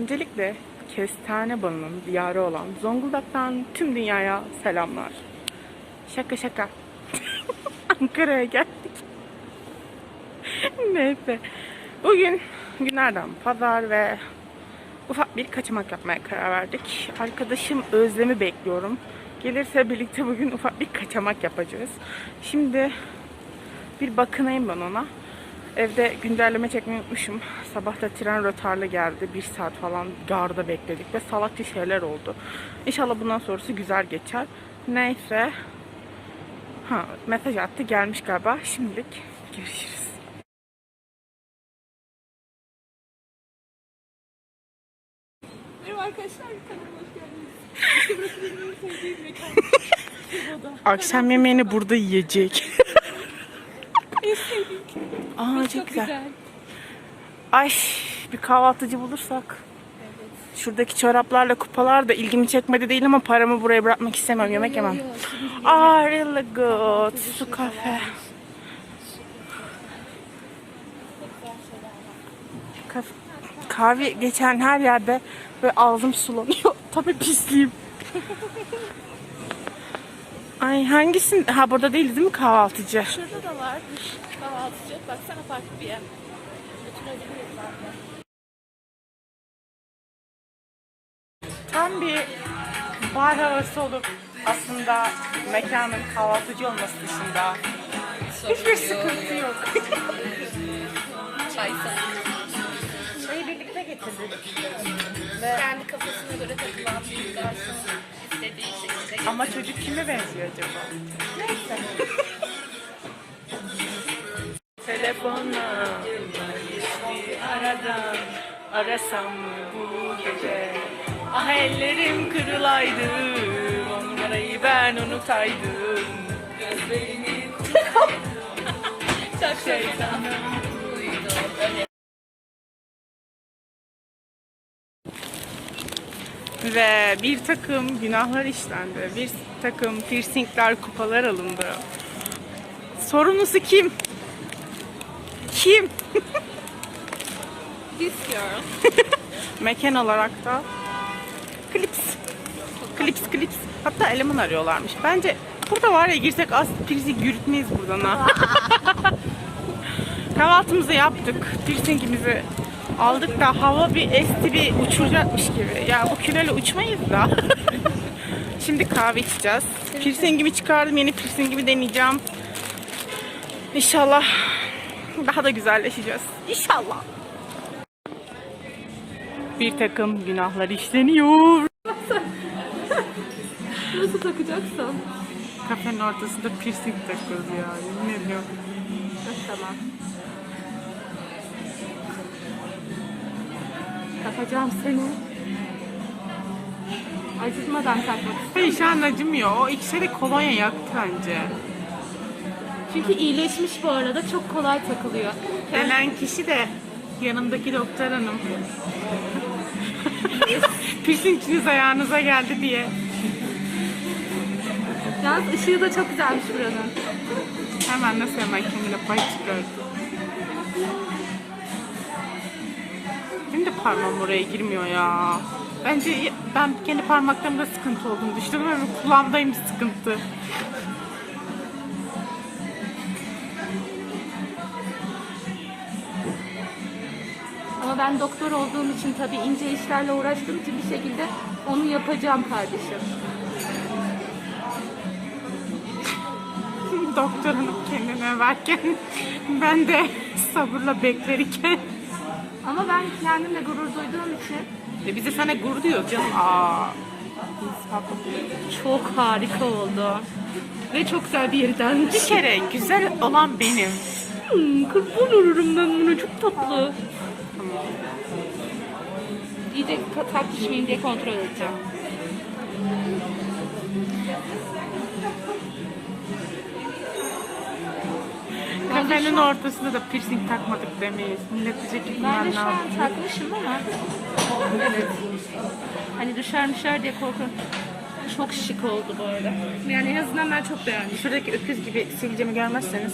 Öncelikle kestane balının diyarı olan Zonguldak'tan tüm dünyaya selamlar. Şaka şaka. Ankara'ya geldik. Neyse. Bugün günlerden pazar ve ufak bir kaçamak yapmaya karar verdik. Arkadaşım Özlem'i bekliyorum. Gelirse birlikte bugün ufak bir kaçamak yapacağız. Şimdi bir bakınayım ben ona. Evde güncelleme çekmeyi unutmuşum. Sabah da tren rötarlı geldi. Bir saat falan garda bekledik ve salakça şeyler oldu. İnşallah bundan sonrası güzel geçer. Neyse. Ha, mesaj attı gelmiş galiba. Şimdilik görüşürüz. Merhaba arkadaşlar, kanalıma hoş geldiniz. İşte burası benim en sevdiğim mekan. Akşam yemeğini burada yiyecek. Aa çok, Çok güzel. güzel. Ay bir kahvaltıcı bulursak. Şuradaki çoraplarla kupalar da ilgimi çekmedi değil ama paramı buraya bırakmak istemiyorum. Yemek yemem. Yo, Aa really good. Su kafe. Kaf- Kahve geçen her yerde ve ağzım sulanıyor. Tabii pisliyim. Ay hangisin? Ha burada değil değil mi kahvaltıcı? Şurada da var kahvaltıcı. Baksana farklı bir yer. Tam bir bar havası olup aslında mekanın kahvaltıcı olması dışında hiçbir sıkıntı yok. Çay. Şeyi birlikte getirdik. Kendi kafasına göre Ama çocuk kime benziyor acaba? Neyse. Telefonla geçti aradan Arasam mı bu gece Ah ellerim kırılaydı O numarayı ben unutaydım Gözlerimi Çok şeytanım Ve bir takım günahlar işlendi. Bir takım piercingler, kupalar alındı. Sorumlusu kim? Kim? This girl. Mekan olarak da Clips. Clips, Clips. Hatta eleman arıyorlarmış. Bence burada var ya girsek az piercing yürütmeyiz buradan ha. Kahvaltımızı yaptık. Piercingimizi aldık da hava bir esti bir uçuracakmış gibi. Ya bu küreyle uçmayız da. Şimdi kahve içeceğiz. Piercingimi çıkardım. Yeni piercingimi deneyeceğim. İnşallah daha da güzelleşeceğiz. İnşallah. Bir takım günahlar işleniyor. Nasıl takacaksam? Kafenin ortasında piercing takıyoruz ya. Yemin ediyorum. Tamam. Takacağım seni. Acıtmadan takmak istiyorum. Şu an acımıyor. O ikisi de kolonya yaktı bence. Çünkü iyileşmiş bu arada çok kolay takılıyor. Denen kişi de yanımdaki doktor hanım. Piercinginiz ayağınıza geldi diye. Yalnız ışığı da çok güzelmiş buranın. Hemen nasıl hemen kendine pay çıkardı. Benim de parmağım oraya girmiyor ya. Bence ben kendi parmaklarımda sıkıntı olduğunu düşünüyorum ama kulağımdayım sıkıntı. Ama ben doktor olduğum için tabii ince işlerle uğraştığım için bir şekilde onu yapacağım kardeşim. Doktor hanım kendine varken ben de sabırla beklerken. Ama ben kendimle gurur duyduğum için E bize sana gurur diyor canım. Aa. çok harika oldu. Ve çok güzel bir yerden. Bir kere güzel olan benim. Hmm, kurban olurum ben buna çok tatlı. İyice ta- tak düşmeyin diye kontrol edeceğim. Kafenin ortasında da piercing takmadık demeyiz. Millet diyecek ki bunlar Ben de ne şu an yapıyor? takmışım ama evet. Hani düşermişler diye korkuyorum. Çok şık oldu bu arada. Yani en azından ben çok beğendim. Şuradaki öküz gibi sivilcemi görmezseniz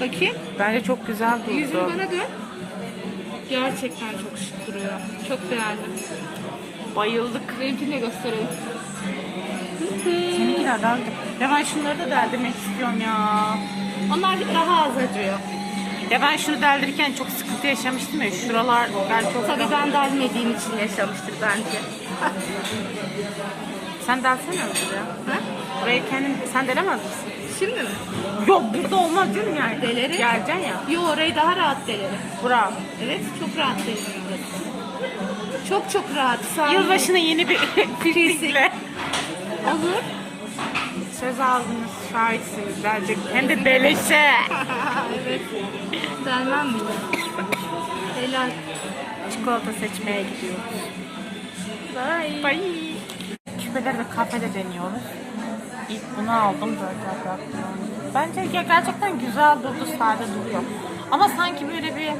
Bakayım. bence çok güzel Yüzünü durdu. bana dön. Gerçekten çok şık duruyor. Çok beğendim. Bayıldık. Benimkini de gösterelim. Seninkiler daha güzel. Ya ben şunları da deldirmek istiyorum ya. Onlar daha az acıyor. Ya ben şunu deldirirken çok sıkıntı yaşamıştım ya. Şuralar ben çok... Tabii ben delmediğim için yaşamıştır bence. Sen delsene? Ha? Burayı kendin... Sen delemez misin? Şimdi mi? Yok burada olmaz değil mi yani? Delerim. Geleceksin ya. Yo orayı daha rahat delerim. Bravo. Evet çok rahat delerim orası. Çok çok rahat. Saniye. Yılbaşına yeni bir piercingle. Olur. Söz aldınız, şahitsiniz gelecek. Hem de beleşe. evet. Delmem mi? Helal. Çikolata seçmeye gidiyoruz. Bye. Bye. Küpeleri de kafede deniyoruz. İlk bunu aldım dört bıraktım. Bence gerçekten güzel durdu, sade duruyor. Ama sanki böyle bir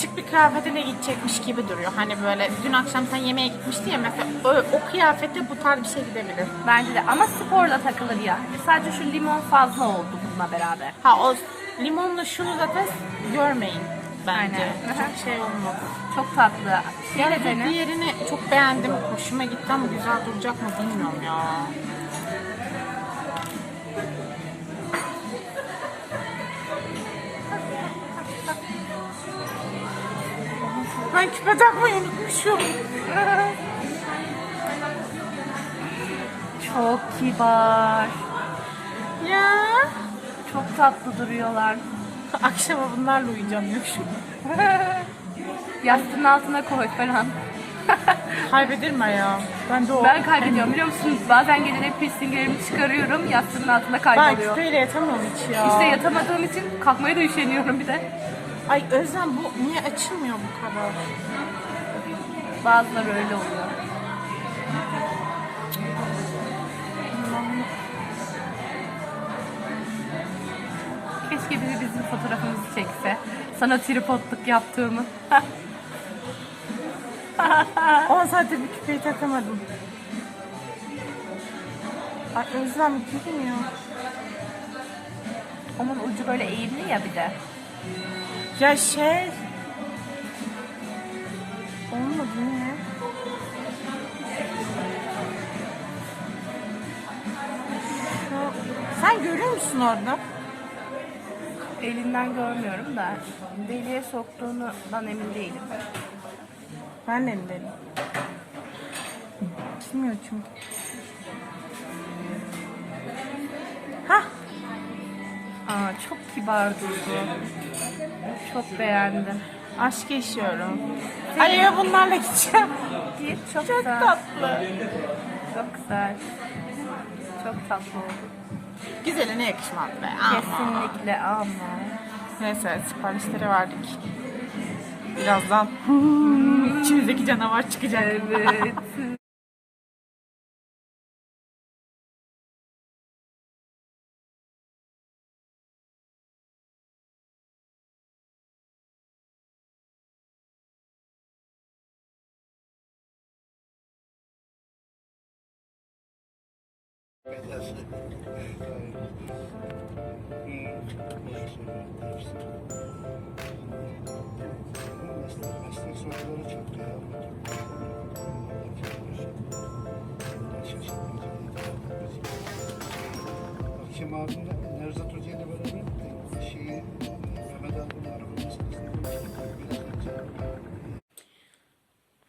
şık bir kıyafetine gidecekmiş gibi duruyor. Hani böyle dün akşam sen yemeğe gitmiştin ya mesela o, o kıyafette bu tarz bir şey gidebilir. Bence de ama sporla takılır ya. Sadece şu limon fazla oldu bununla beraber. Ha o limonla şunu zaten görmeyin bence. Aynen. Çok şey olmaz. Çok tatlı. Yani diğerini çok beğendim. Hoşuma gitti ama güzel duracak mı bilmiyorum ya. Ben küpe takmayı unutmuşum. Çok kibar. ya. Çok tatlı duruyorlar. Akşama bunlarla uyuyacağım yokuşum. Yastığın altına koy falan. Kaybederim ya. Ben de o. Ben kaybediyorum biliyor musunuz? Bazen geceleri piercinglerimi çıkarıyorum. Yastığın altında Ben kayboluyor. küpeyle yatamıyorum hiç ya. İşte yatamadığım için kalkmaya da üşeniyorum bir de. Ay Özlem bu niye açılmıyor bu kadar? Bazıları öyle oluyor. Keşke biri bizim fotoğrafımızı çekse. Sana tripodluk yaptığımı. 10 saattir bir küpeyi takamadım. Ay Özlem gülmüyor. Onun ucu böyle eğimli ya bir de. Ya şey... Olmadı. Şu... Sen görüyor musun orada? Elinden görmüyorum da deliğe soktuğundan emin değilim. Ben de mi dedim? Bilmiyor çünkü. Hah! Aa, çok kibar durdu. Çok beğendim. Aşk yaşıyorum. Eve bunlarla gideceğim. Git, çok, Çok güzel. tatlı. Çok güzel. Çok tatlı oldu. Güzeline yakışmaz be. Ama. Kesinlikle ama. Neyse siparişleri verdik. Birazdan içimizdeki canavar çıkacak. Evet.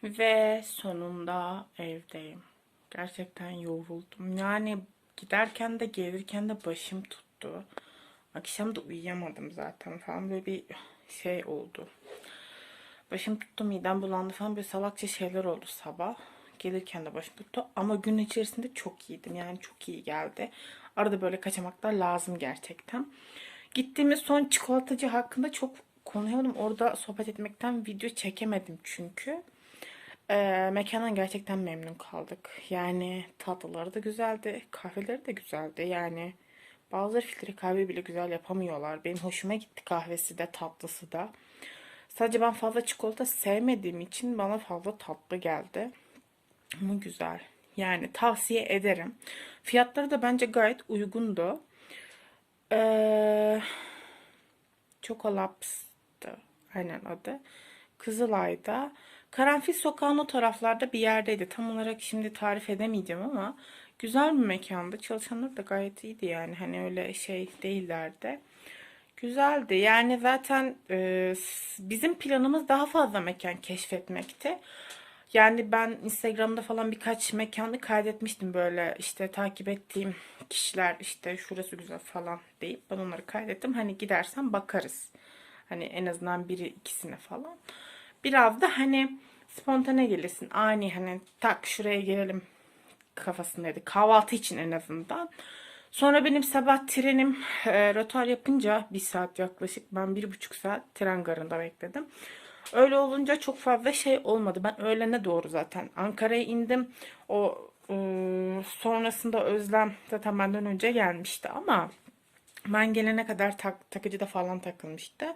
Ve sonunda evdeyim. Gerçekten yoruldum. Yani giderken de gelirken de başım tuttu. Akşam da uyuyamadım zaten falan böyle bir şey oldu. Başım tuttu, midem bulandı falan böyle salakça şeyler oldu sabah. Gelirken de başım tuttu ama gün içerisinde çok iyiydim. Yani çok iyi geldi. Arada böyle kaçamaklar lazım gerçekten. Gittiğimiz son çikolatacı hakkında çok konuşamadım. Orada sohbet etmekten video çekemedim çünkü. Ee, mekandan gerçekten memnun kaldık. Yani tatlıları da güzeldi, kahveleri de güzeldi. Yani bazıları filtre kahve bile güzel yapamıyorlar. Benim hoşuma gitti kahvesi de tatlısı da. Sadece ben fazla çikolata sevmediğim için bana fazla tatlı geldi. Ama güzel. Yani tavsiye ederim. Fiyatları da bence gayet uygundu. Ee, Chocolaps'tı aynen adı. Kızılay'da. Karanfil Sokağı'nın o taraflarda bir yerdeydi. Tam olarak şimdi tarif edemeyeceğim ama güzel bir mekandı. Çalışanlar da gayet iyiydi yani. Hani öyle şey değillerdi. Güzeldi. Yani zaten e, bizim planımız daha fazla mekan keşfetmekti. Yani ben Instagram'da falan birkaç mekanı kaydetmiştim böyle işte takip ettiğim kişiler işte şurası güzel falan deyip ben onları kaydettim. Hani gidersen bakarız. Hani en azından biri ikisine falan. Biraz da hani spontane gelirsin. Ani hani tak şuraya gelelim kafasındaydı. Kahvaltı için en azından. Sonra benim sabah trenim e, rotar yapınca bir saat yaklaşık ben bir buçuk saat tren garında bekledim. Öyle olunca çok fazla şey olmadı. Ben öğlene doğru zaten Ankara'ya indim. O e, sonrasında Özlem zaten benden önce gelmişti ama ben gelene kadar tak, takıcıda falan takılmıştı.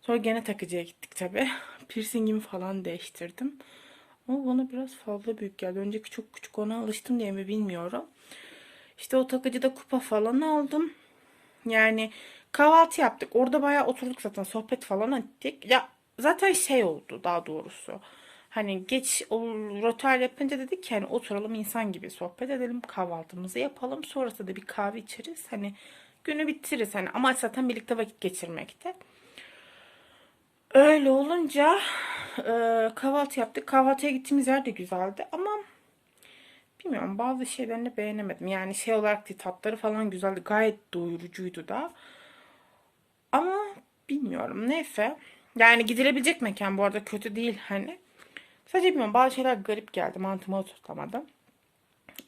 Sonra gene takıcıya gittik tabi. Piercingimi falan değiştirdim. Ama bana biraz fazla büyük geldi. Önceki çok küçük ona alıştım diye mi bilmiyorum. İşte o takıcıda kupa falan aldım. Yani kahvaltı yaptık. Orada bayağı oturduk zaten. Sohbet falan ettik. Ya zaten şey oldu daha doğrusu. Hani geç o rotar yapınca dedik ki hani oturalım insan gibi sohbet edelim. Kahvaltımızı yapalım. Sonrasında da bir kahve içeriz. Hani günü bitiririz. Hani amaç zaten birlikte vakit geçirmekti. Öyle olunca e, kahvaltı yaptık. Kahvaltıya gittiğimiz yer de güzeldi ama bilmiyorum bazı şeylerini beğenemedim. Yani şey olarak değil tatları falan güzeldi. Gayet doyurucuydu da. Ama bilmiyorum neyse. Yani gidilebilecek mekan bu arada kötü değil hani. Sadece bilmiyorum bazı şeyler garip geldi. Mantığıma oturtamadım.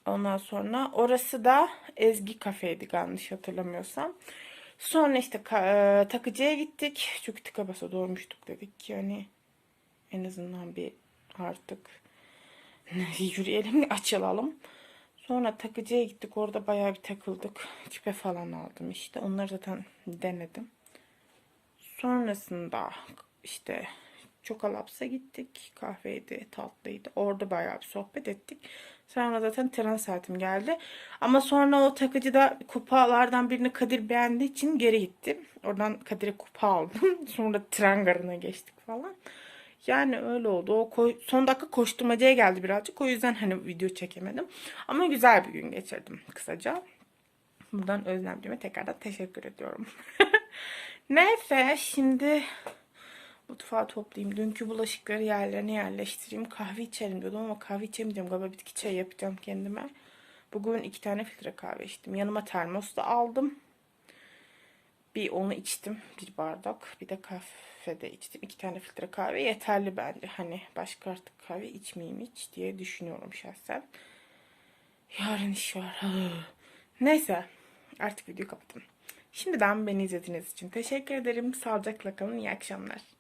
Ondan sonra orası da Ezgi kafeydi yanlış hatırlamıyorsam. Sonra işte e, takıcıya gittik. Çünkü tıka basa doymuştuk dedik ki hani en azından bir artık yürüyelim açılalım. Sonra takıcıya gittik. Orada bayağı bir takıldık. Küpe falan aldım işte. Onları zaten denedim. Sonrasında işte Çokalaps'a gittik. Kahveydi, tatlıydı. Orada bayağı bir sohbet ettik. Sonra zaten tren saatim geldi. Ama sonra o takıcıda kupalardan birini Kadir beğendiği için geri gittim. Oradan Kadir'e kupa aldım. Sonra tren garına geçtik falan. Yani öyle oldu. O koy- son dakika koşturmacaya geldi birazcık. O yüzden hani video çekemedim. Ama güzel bir gün geçirdim kısaca. Buradan Özlemciğime tekrardan teşekkür ediyorum. Neyse şimdi mutfağı toplayayım. Dünkü bulaşıkları yerlerine yerleştireyim. Kahve içelim diyordum ama kahve içemeyeceğim. Galiba bitki çayı yapacağım kendime. Bugün iki tane filtre kahve içtim. Yanıma termos da aldım. Bir onu içtim. Bir bardak. Bir de kafede içtim. İki tane filtre kahve yeterli bence. Hani başka artık kahve içmeyeyim hiç diye düşünüyorum şahsen. Yarın iş var. Neyse. Artık videoyu kapattım. Şimdiden beni izlediğiniz için teşekkür ederim. Sağlıcakla kalın. İyi akşamlar.